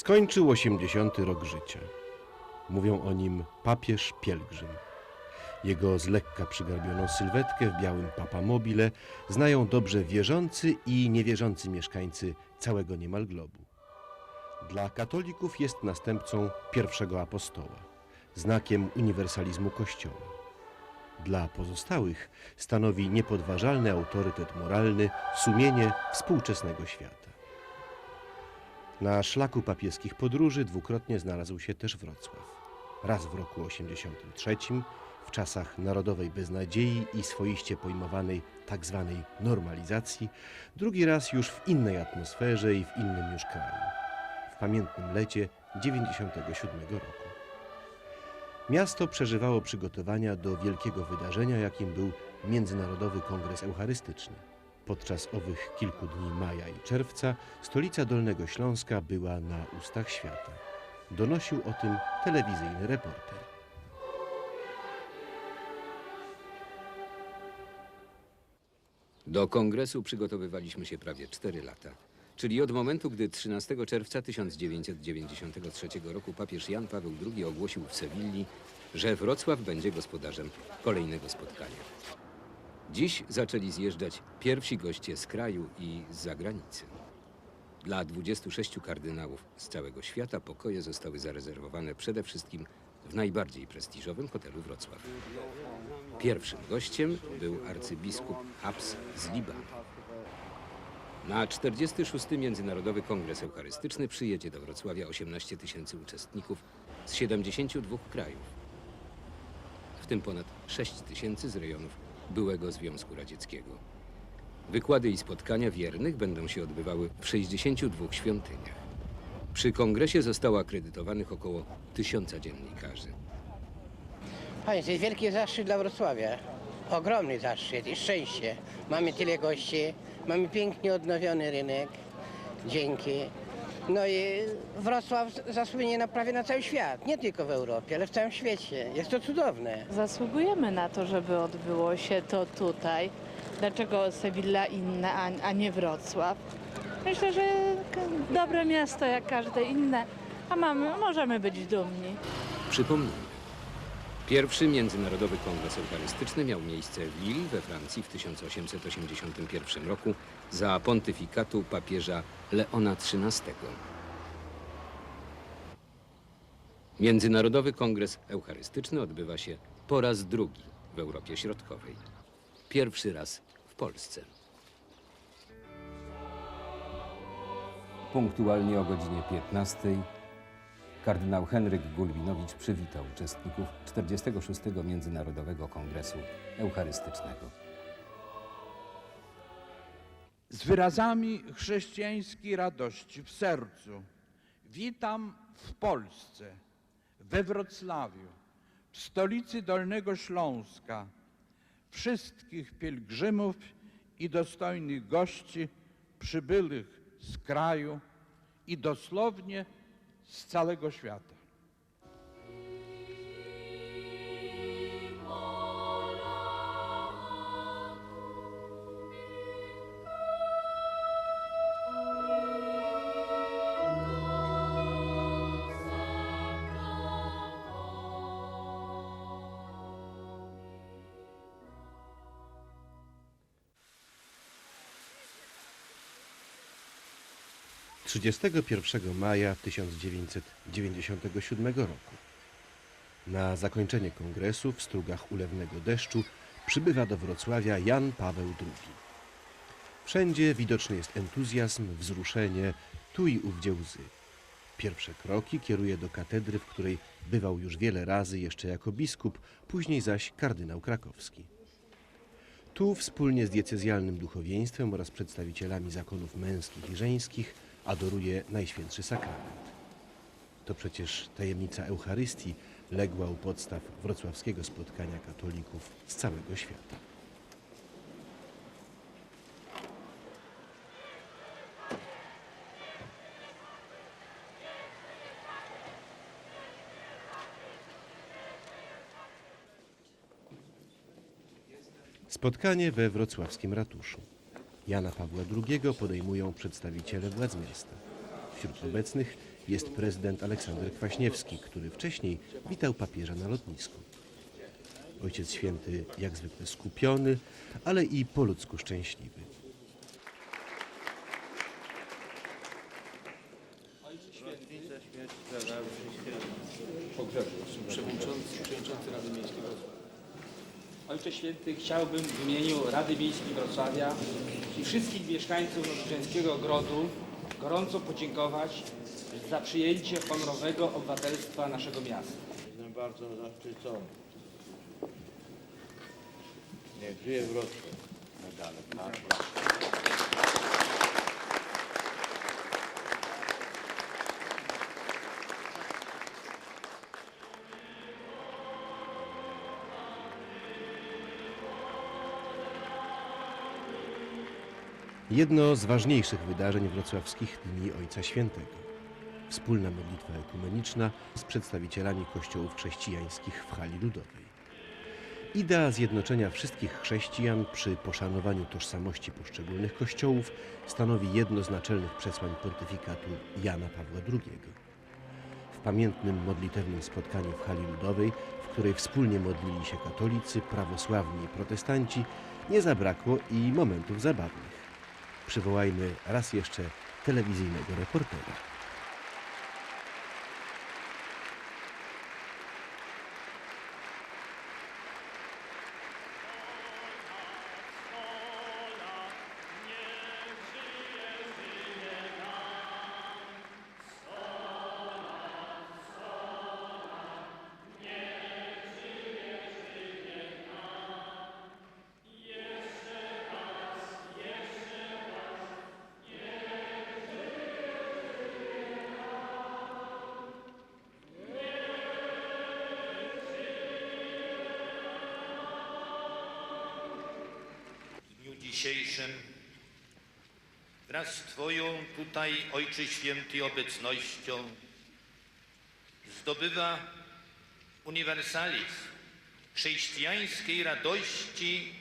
Skończył 80 rok życia. Mówią o nim papież pielgrzym. Jego z lekka przygarbioną sylwetkę w białym papamobile znają dobrze wierzący i niewierzący mieszkańcy całego niemal globu. Dla katolików jest następcą pierwszego apostoła, znakiem uniwersalizmu Kościoła. Dla pozostałych stanowi niepodważalny autorytet moralny, sumienie współczesnego świata. Na szlaku papieskich podróży dwukrotnie znalazł się też Wrocław. Raz w roku 83, w czasach narodowej beznadziei i swoiście pojmowanej tak zwanej normalizacji, drugi raz już w innej atmosferze i w innym już kraju. W pamiętnym lecie 97 roku. Miasto przeżywało przygotowania do wielkiego wydarzenia, jakim był Międzynarodowy Kongres Eucharystyczny. Podczas owych kilku dni maja i czerwca stolica Dolnego Śląska była na ustach świata. Donosił o tym telewizyjny reporter. Do kongresu przygotowywaliśmy się prawie 4 lata. Czyli od momentu, gdy 13 czerwca 1993 roku papież Jan Paweł II ogłosił w Sewilli, że Wrocław będzie gospodarzem kolejnego spotkania. Dziś zaczęli zjeżdżać pierwsi goście z kraju i z zagranicy. Dla 26 kardynałów z całego świata pokoje zostały zarezerwowane przede wszystkim w najbardziej prestiżowym hotelu Wrocław. Pierwszym gościem był arcybiskup Habs z Libanu. Na 46. Międzynarodowy Kongres Eucharystyczny przyjedzie do Wrocławia 18 tysięcy uczestników z 72 krajów, w tym ponad 6 tysięcy z rejonów byłego Związku Radzieckiego. Wykłady i spotkania wiernych będą się odbywały w 62 świątyniach. Przy kongresie zostało akredytowanych około tysiąca dziennikarzy. Panie, to jest wielki zaszczyt dla Wrocławia. Ogromny zaszczyt i szczęście. Mamy tyle gości, mamy pięknie odnowiony rynek. Dzięki. No i Wrocław zasłynie na prawie na cały świat. Nie tylko w Europie, ale w całym świecie. Jest to cudowne. Zasługujemy na to, żeby odbyło się to tutaj. Dlaczego Sewilla inna, a, nie Wrocław? Myślę, że dobre miasto jak każde inne, a mamy, możemy być dumni. Przypomnijmy. Pierwszy Międzynarodowy Kongres Eucharystyczny miał miejsce w Lille we Francji w 1881 roku za pontyfikatu papieża Leona XIII. Międzynarodowy Kongres Eucharystyczny odbywa się po raz drugi w Europie Środkowej. Pierwszy raz w Polsce. Punktualnie o godzinie 15 kardynał Henryk Gulbinowicz przywitał uczestników 46. Międzynarodowego Kongresu Eucharystycznego. z wyrazami chrześcijańskiej radości w sercu witam w Polsce, we Wrocławiu, w stolicy Dolnego Śląska, wszystkich pielgrzymów i dostojnych gości przybyłych z kraju i dosłownie z całego świata. – 31 maja 1997 roku. Na zakończenie kongresu w strugach ulewnego deszczu przybywa do Wrocławia Jan Paweł II. Wszędzie widoczny jest entuzjazm, wzruszenie, tu i ówdzie łzy. Pierwsze kroki kieruje do katedry, w której bywał już wiele razy jeszcze jako biskup, później zaś kardynał krakowski. Tu wspólnie z diecezjalnym duchowieństwem oraz przedstawicielami zakonów męskich i żeńskich adoruje Najświętszy Sakrament. To przecież tajemnica Eucharystii legła u podstaw wrocławskiego spotkania katolików z całego świata. Spotkanie we wrocławskim ratuszu. Jana Pawła II podejmują przedstawiciele władz miasta. Wśród obecnych jest prezydent Aleksander Kwaśniewski, który wcześniej witał papieża na lotnisku. Ojciec Święty jak zwykle skupiony, ale i po ludzku szczęśliwy. Ojcze Święty, chciałbym w imieniu Rady Miejskiej Wrocławia i wszystkich mieszkańców Nowoczesnego Ogrodu gorąco podziękować za przyjęcie honorowego obywatelstwa naszego miasta. Jestem bardzo zaszczycony. Niech żyje Wrocław. Medale. Jedno z ważniejszych wydarzeń wrocławskich Dni Ojca Świętego. Wspólna modlitwa ekumeniczna z przedstawicielami kościołów chrześcijańskich w hali ludowej. Idea zjednoczenia wszystkich chrześcijan przy poszanowaniu tożsamości poszczególnych kościołów stanowi jedno z naczelnych przesłań pontyfikatu Jana Pawła II. W pamiętnym modlitewnym spotkaniu w hali ludowej, w której wspólnie modlili się katolicy, prawosławni i protestanci, nie zabrakło i momentów zabawnych. Przywołajmy raz jeszcze telewizyjnego reportera. Dzisiejszym wraz z Twoją tutaj, Ojcze Święty, obecnością zdobywa uniwersalizm chrześcijańskiej radości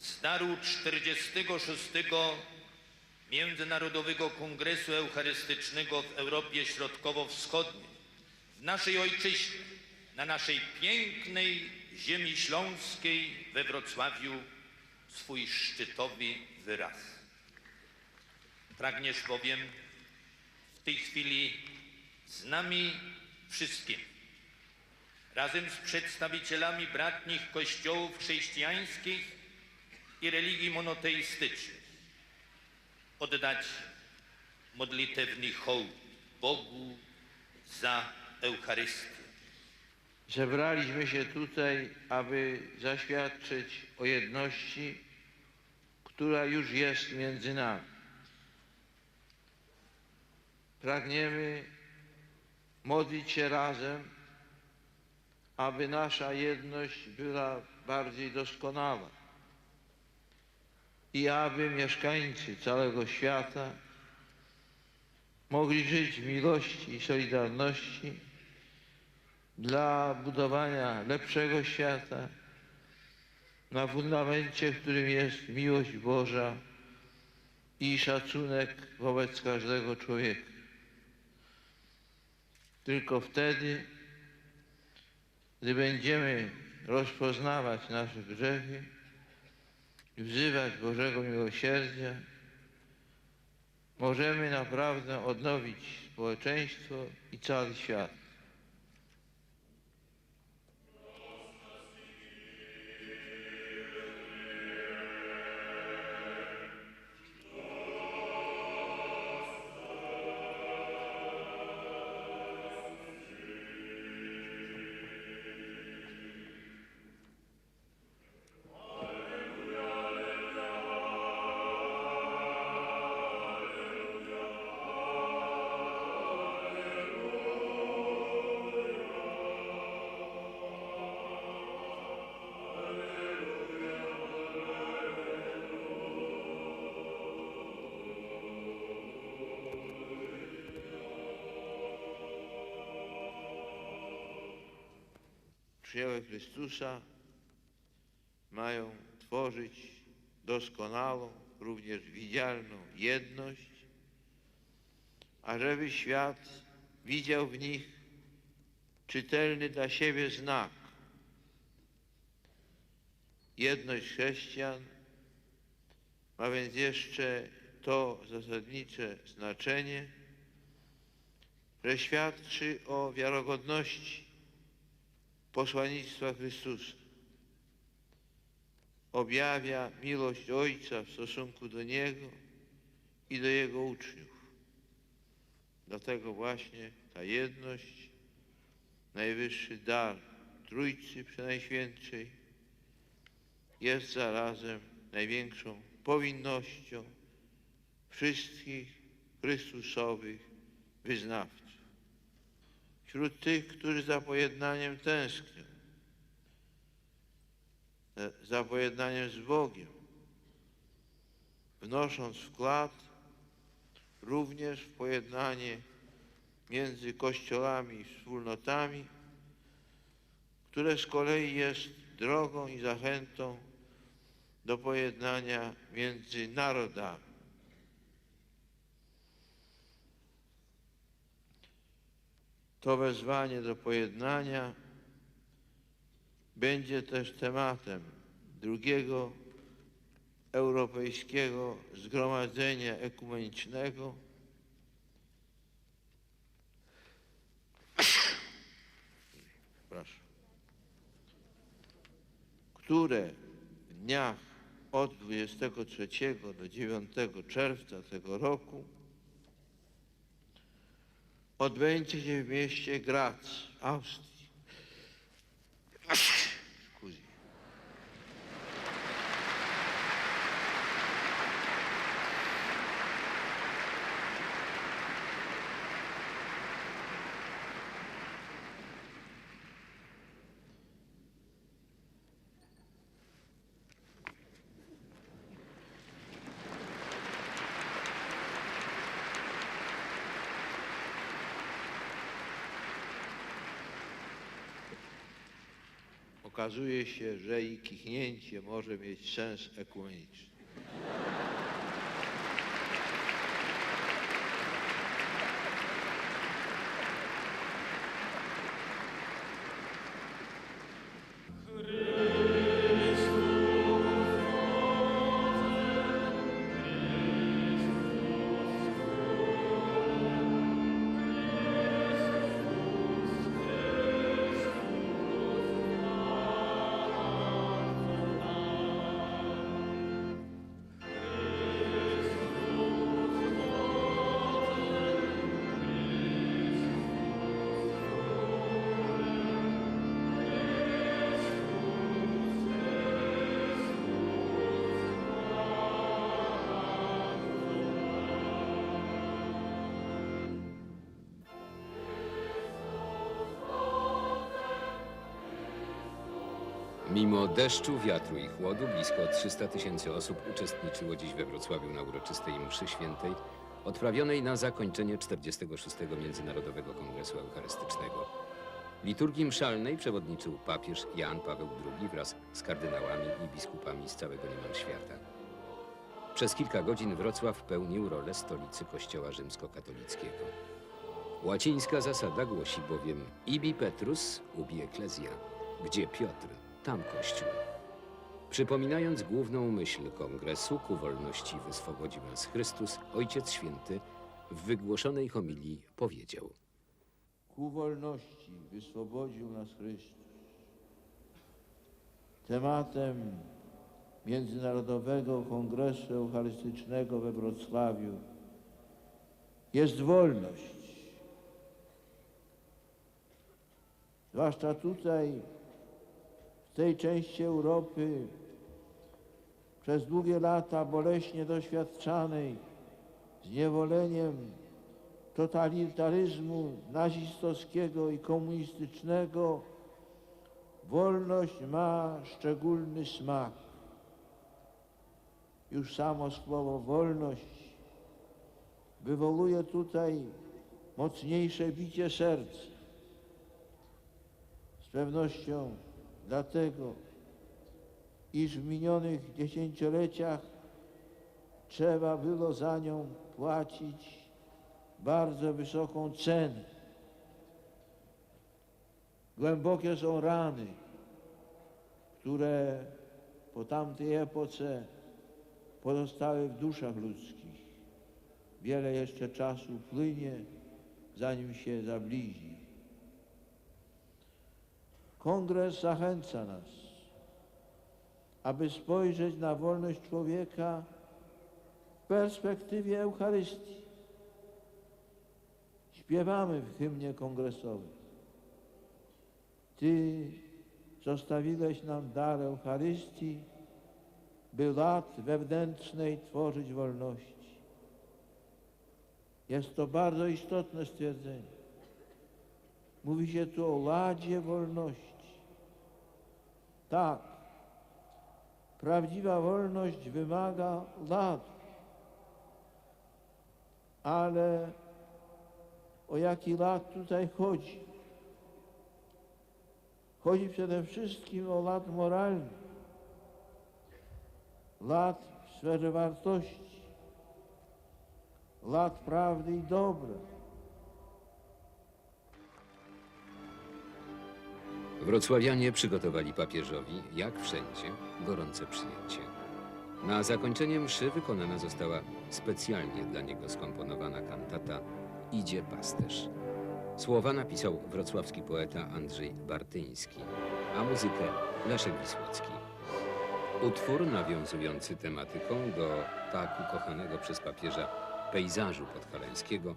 z daru 46. Międzynarodowego Kongresu Eucharystycznego w Europie Środkowo-Wschodniej, w naszej ojczyźnie, na naszej pięknej ziemi śląskiej we Wrocławiu swój szczytowy wyraz. Pragniesz bowiem w tej chwili z nami wszystkimi, razem z przedstawicielami bratnich kościołów chrześcijańskich i religii monoteistycznych, oddać modlitewny hołd Bogu za Eucharystię. Zebraliśmy się tutaj, aby zaświadczyć o jedności, która już jest między nami. Pragniemy modlić się razem, aby nasza jedność była bardziej doskonała i aby mieszkańcy całego świata mogli żyć w miłości i solidarności dla budowania lepszego świata na fundamencie, którym jest miłość Boża i szacunek wobec każdego człowieka. Tylko wtedy, gdy będziemy rozpoznawać nasze grzechy i wzywać Bożego miłosierdzia, możemy naprawdę odnowić społeczeństwo i cały świat. Przyjaciół Chrystusa mają tworzyć doskonałą, również widzialną jedność, ażeby świat widział w nich czytelny dla siebie znak. Jedność chrześcijan ma więc jeszcze to zasadnicze znaczenie, że świadczy o wiarogodności posłannictwa Chrystusa. Objawia miłość Ojca w stosunku do Niego i do Jego uczniów. Dlatego właśnie ta jedność, najwyższy dar Trójcy Przenajświętszej jest zarazem największą powinnością wszystkich Chrystusowych wyznawców. Wśród tych, którzy za pojednaniem tęsknią, e, za pojednaniem z Bogiem, wnosząc wkład również w pojednanie między kościołami i wspólnotami, które z kolei jest drogą i zachętą do pojednania między narodami. To wezwanie do pojednania będzie też tematem drugiego Europejskiego Zgromadzenia Ekumenicznego, które w dniach od 23 do 9 czerwca tego roku odbędzie się w mieście Graz, Austrii. Okazuje się, że i kichnięcie może mieć sens ekumeniczny. Mimo deszczu, wiatru i chłodu blisko 300 tysięcy osób uczestniczyło dziś we Wrocławiu na uroczystej mszy świętej odprawionej na zakończenie 46. Międzynarodowego Kongresu Eucharystycznego. Liturgii mszalnej przewodniczył papież Jan Paweł II wraz z kardynałami i biskupami z całego niemal świata. Przez kilka godzin Wrocław pełnił rolę stolicy Kościoła rzymskokatolickiego. Łacińska zasada głosi bowiem ibi Petrus ubi ecclesia, gdzie Piotr, tam Kościół. Przypominając główną myśl kongresu ku wolności wyswobodził nas Chrystus, Ojciec Święty w wygłoszonej homilii powiedział Ku wolności wyswobodził nas Chrystus. Tematem Międzynarodowego Kongresu Eucharystycznego we Wrocławiu jest wolność. Zwłaszcza tutaj, tej części Europy, przez długie lata boleśnie doświadczanej zniewoleniem totalitaryzmu nazistowskiego i komunistycznego, wolność ma szczególny smak. Już samo słowo wolność wywołuje tutaj mocniejsze bicie serca. Z pewnością dlatego, iż w minionych dziesięcioleciach trzeba było za nią płacić bardzo wysoką cenę. Głębokie są rany, które po tamtej epoce pozostały w duszach ludzkich. Wiele jeszcze czasu płynie, zanim się zablizi. Kongres zachęca nas, aby spojrzeć na wolność człowieka w perspektywie Eucharystii. Śpiewamy w hymnie kongresowym. Ty zostawiłeś nam dar Eucharystii, by lat wewnętrznej tworzyć wolności. Jest to bardzo istotne stwierdzenie. Mówi się tu o ładzie wolności. Tak, prawdziwa wolność wymaga ladu. Ale o jaki lad tutaj chodzi? Chodzi przede wszystkim o lat moralny, lat w sferze wartości, lat prawdy i dobra. Wrocławianie przygotowali papieżowi, jak wszędzie, gorące przyjęcie. Na zakończenie mszy wykonana została specjalnie dla niego skomponowana kantata Idzie pasterz. Słowa napisał wrocławski poeta Andrzej Bartyński, a muzykę Leszek Wisłocki. Utwór nawiązujący tematyką do tak ukochanego przez papieża pejzażu podhalańskiego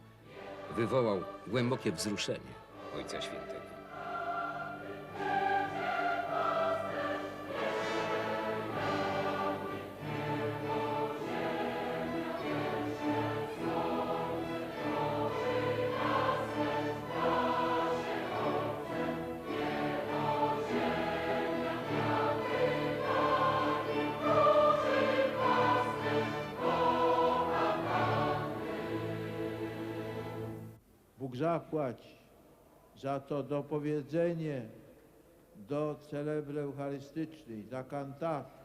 wywołał głębokie wzruszenie Ojca Świętego. Zapłać za to dopowiedzenie do celebry eucharystycznej, za kantatę.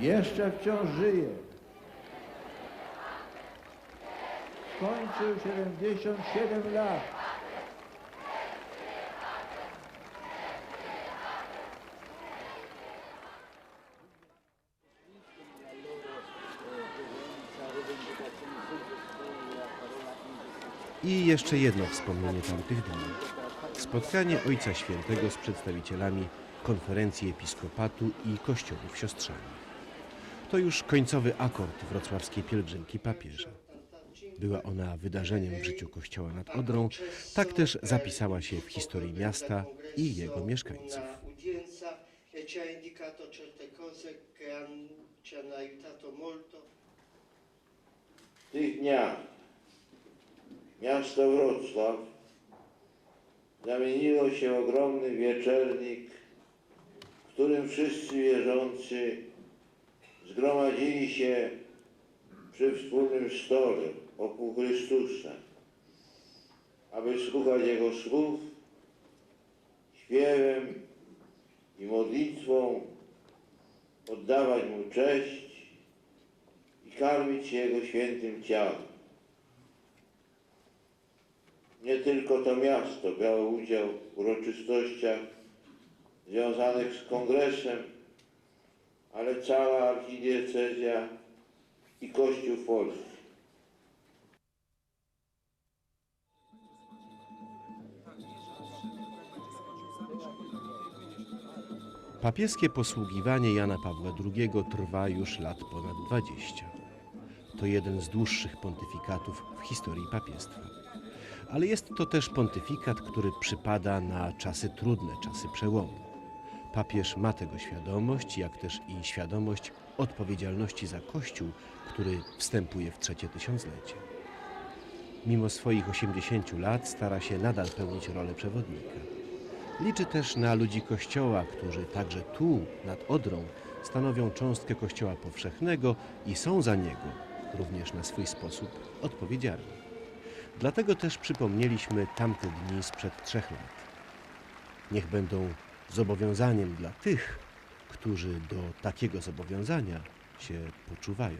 Jeszcze wciąż żyje. Skończył 77 lat. I jeszcze jedno wspomnienie tamtych dni. Spotkanie Ojca Świętego z przedstawicielami konferencji episkopatu i kościołów siostrzalnych. To już końcowy akord wrocławskiej pielgrzymki papieża. Była ona wydarzeniem w życiu kościoła nad Odrą, tak też zapisała się w historii miasta i jego mieszkańców. Tych dniach miasto Wrocław zamieniło się w ogromny wieczernik, w którym wszyscy wierzący zgromadzili się przy wspólnym stole wokół Chrystusa, aby słuchać Jego słów śpiewem i modlitwą, oddawać Mu cześć i karmić się Jego świętym ciałem. Nie tylko to miasto brało udział w uroczystościach związanych z kongresem, ale cała archidiecezja i Kościół Polski. Papieskie posługiwanie Jana Pawła II trwa już lat ponad 20. To jeden z dłuższych pontyfikatów w historii papiestwa. Ale jest to też pontyfikat, który przypada na czasy trudne, czasy przełomu. Papież ma tego świadomość, jak też i świadomość odpowiedzialności za Kościół, który wstępuje w trzecie tysiąclecie. Mimo swoich 80 lat stara się nadal pełnić rolę przewodnika. Liczy też na ludzi Kościoła, którzy także tu, nad Odrą, stanowią cząstkę Kościoła powszechnego i są za niego, również na swój sposób, odpowiedzialni. Dlatego też przypomnieliśmy tamte dni sprzed trzech lat. niech będą zobowiązaniem dla tych, którzy do takiego zobowiązania się poczuwają.